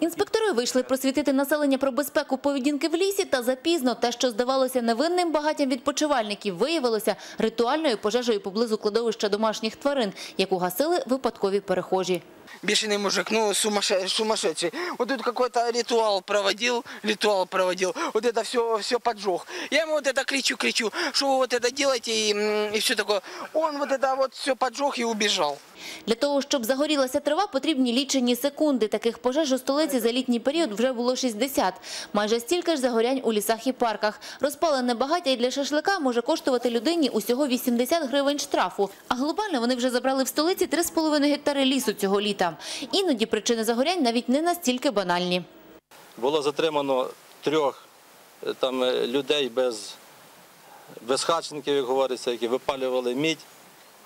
Інспектори вийшли просвітити населення про безпеку поведінки в лісі та запізно те, що здавалося невинним багатям відпочивальників, виявилося ритуальною пожежею поблизу кладовища домашніх тварин, яку гасили випадкові перехожі. Бешеный мужик, ну сумасшедший, сумасшедший. Вот тут какой-то ритуал проводил, ритуал проводил. Вот это все, все поджег. Я ему вот это кричу, кричу, что вы вот это делаете и, м, и все такое. Он вот это вот все поджег и убежал. Для того, щоб загорілася трава, потрібні лічені секунди. Таких пожеж у столиці за літній період вже було 60. Майже стільки ж загорянь у лісах і парках. Розпалене багаття і для шашлика може коштувати людині усього 80 гривень штрафу. А глобально вони вже забрали в столиці 3,5 гектари лісу цього літа. Іноді причини загорянь навіть не настільки банальні. Було затримано трьох е, там е, людей без, хатченків, як говориться, які випалювали мідь.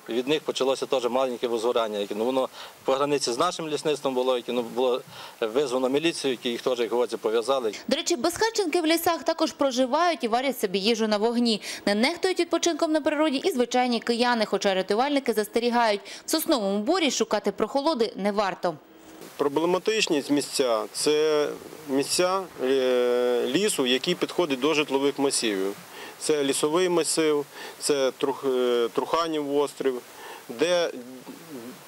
Від них почалося теж маленьке возгорання. яке, Ну, воно по границі з нашим лісництвом було, яке ну, було визвано міліцію, які їх теж, як говориться, пов'язали. До речі, безхатченки в лісах також проживають і варять собі їжу на вогні. Не нехтують відпочинком на природі і звичайні кияни, хоча рятувальники застерігають. В сосновому борі шукати прохолоди не варто. Проблематичність місця це місця е, лісу, які підходять до житлових масивів. Це лісовий масив, це е, Труханів острів, де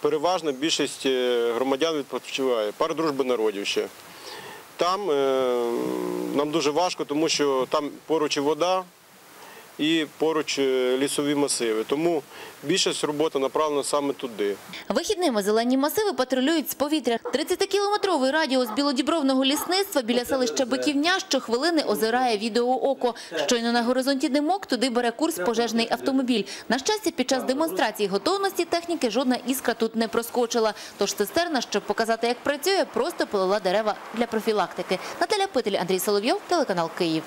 переважна більшість е, громадян відпочиває. Пар дружби народів ще. Там е, нам дуже важко, тому що там поруч і вода, і поруч е, лісові масиви. Тому більшість роботи направлена саме туди. Вихідними зелені масиви патрулюють з повітря. 30-кілометровий радіус білодібровного лісництва біля селища Биківня щохвилини озирає відеооко. Щойно на горизонті димок туди бере курс пожежний автомобіль. На щастя, під час демонстрації готовності техніки жодна іскра тут не проскочила. Тож цистерна, щоб показати, як працює, просто полила дерева для профілактики. Наталя Питель, Андрій Соловйов, телеканал Київ.